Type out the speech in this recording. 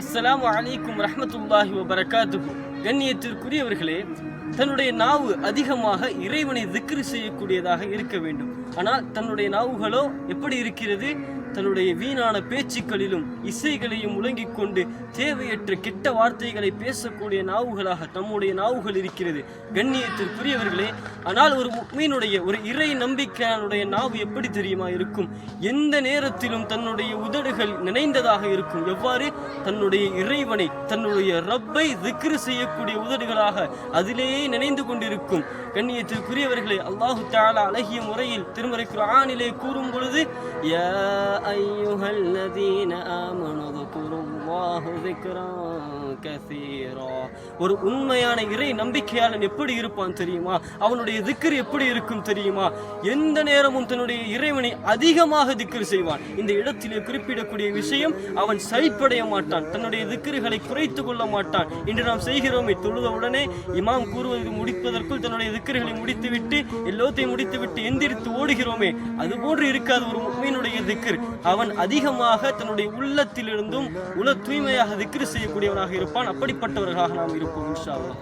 அஸ்ஸலாமு அலைக்கும் ரஹ்மத்துல்லாஹி வபரகாத்துஹு கண்ணியத்திற்குரியவர்களே தன்னுடைய நாவு அதிகமாக இறைவனை திக்ரு செய்யக்கூடியதாக இருக்க வேண்டும். ஆனால் தன்னுடைய நாவுகளோ எப்படி இருக்கிறது? தன்னுடைய வீணான பேச்சுக்களிலும் இசைகளையும் முழங்கிக் கொண்டு தேவையற்ற கெட்ட வார்த்தைகளை பேசக்கூடிய நாவுகளாக நம்முடைய நாவுகள் இருக்கிறது. கண்ணியத்திற்குரியவர்களே ஆனால் ஒரு மீனுடைய ஒரு இறை நம்பிக்கையானுடைய நாவு எப்படி தெரியுமா இருக்கும்? எந்த நேரத்திலும் தன்னுடைய உதடுகள் நினைந்ததாக இருக்கும். எவ்வாறு? தன்னுடைய இறைவனை தன்னுடைய ரப்பை திக்ரு செய்யக்கூடிய உதடுகளாக அதிலேயே உண்மையை நினைந்து கொண்டிருக்கும். கண்ணியத்திற்குரியவர்களை அல்லாஹு தாலா அழகிய முறையில் திருமறை குரானிலே கூறும் பொழுது ஒரு உண்மையான இறை நம்பிக்கையாளன் எப்படி இருப்பான் தெரியுமா? அவனுடைய திக்கர் எப்படி இருக்கும் தெரியுமா? எந்த நேரமும் தன்னுடைய இறைவனை அதிகமாக திக்கர் செய்வான். இந்த இடத்திலே குறிப்பிடக்கூடிய விஷயம் அவன் சரிப்படைய மாட்டான். தன்னுடைய திக்கர்களை குறைத்து கொள்ள மாட்டான். இன்று நாம் செய்கிறோமே தொழுத உடனே இமாம் கூறுவது முடிப்பதற்குள் தன்னுடைய திக்கர்களை முடித்துவிட்டு எல்லோத்தையும் முடித்துவிட்டு எந்திரித்து ஓடுகிறோமே அதுபோன்று இருக்காது ஒரு உண்மையினுடைய திக்கர் அவன் அதிகமாக தன்னுடைய உள்ளத்திலிருந்தும் உல முழுமையாக திக்ரு செய்யக்கூடியவனாக இருப்பான். அப்படிப்பட்டவர்களாக நாம் இருப்போம் இன்ஷா அல்லாஹ்.